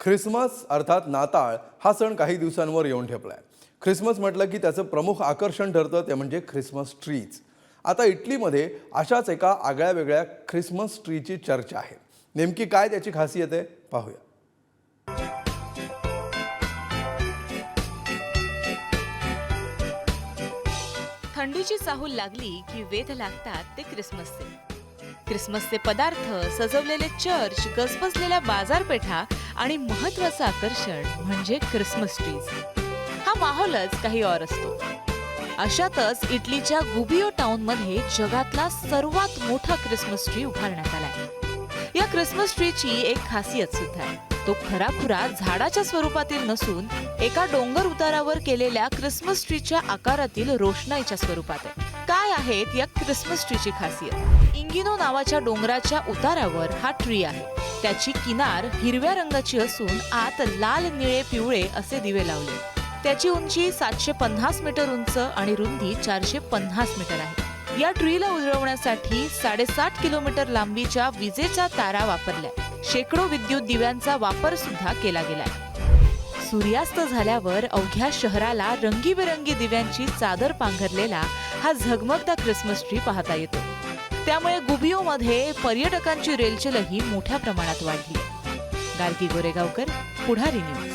Christmas अर्थात नाताळ हा सण काही दिवसांवर येऊन ठेपलाय. ख्रिसमस म्हटलं की त्याचं प्रमुख आकर्षण ठरतं ते म्हणजे ख्रिसमस ट्रीज आता इटलीमध्ये अशाच एका आगळ्या वेगळ्या ख्रिसमस ट्रीची चर्चा आहे. नेमकी काय त्याची खासियत आहे? पाहूया. थंडीची चाहूल लागली की वेध लागतात ते क्रिसमसचे क्रिसमसचे पदार्थ सजवलेले चर्च गजबजलेल्या बाजारपेठा आणि महत्वाचं आकर्षण म्हणजे क्रिसमस ट्रीज हा माहोलच काही और असतो. अशातच इटलीच्या गुबियो टाउनमध्ये जगातला सर्वात मोठा क्रिसमस ट्री उभारण्यात आलाय. या क्रिसमस ट्रीची एक खासियत सुद्धा आहे. तो खराखुरा झाडाच्या स्वरूपातील नसून एका डोंगर उतारावर केलेल्या क्रिसमस ट्रीच्या आकारातील रोषणाईच्या स्वरूपात आहे. काय आहेत या क्रिसमस ट्रीची खासियत? इंगिनो नावाच्या डोंगराच्या उतारावर हा ट्री आहे. त्याची किनार हिरव्या रंगाची असून आत लाल निळे पिवळे असे दिवे लावले. त्याची उंची सातशे पन्नास मीटर उंच आणि रुंदी चारशे पन्नास मीटर आहे. या ट्रीला उजळवण्यासाठी साडेसाठ किलोमीटर लांबीच्या विजेच्या तारा वापरल्या. शेकडो विद्युत दिव्यांचा वापर सुद्धा केला गेलाय. सूर्यास्त झाल्यावर अवघ्या शहराला रंगीबेरंगी दिव्यांची चादर पांघरलेला हा झगमगता क्रिसमस ट्री पाहता येतो. त्यामुळे गुबियोमध्ये पर्यटकांची रेलचेलही मोठ्या प्रमाणात वाढली. गार्गी गोरेगावकर पुढारी न्यूज.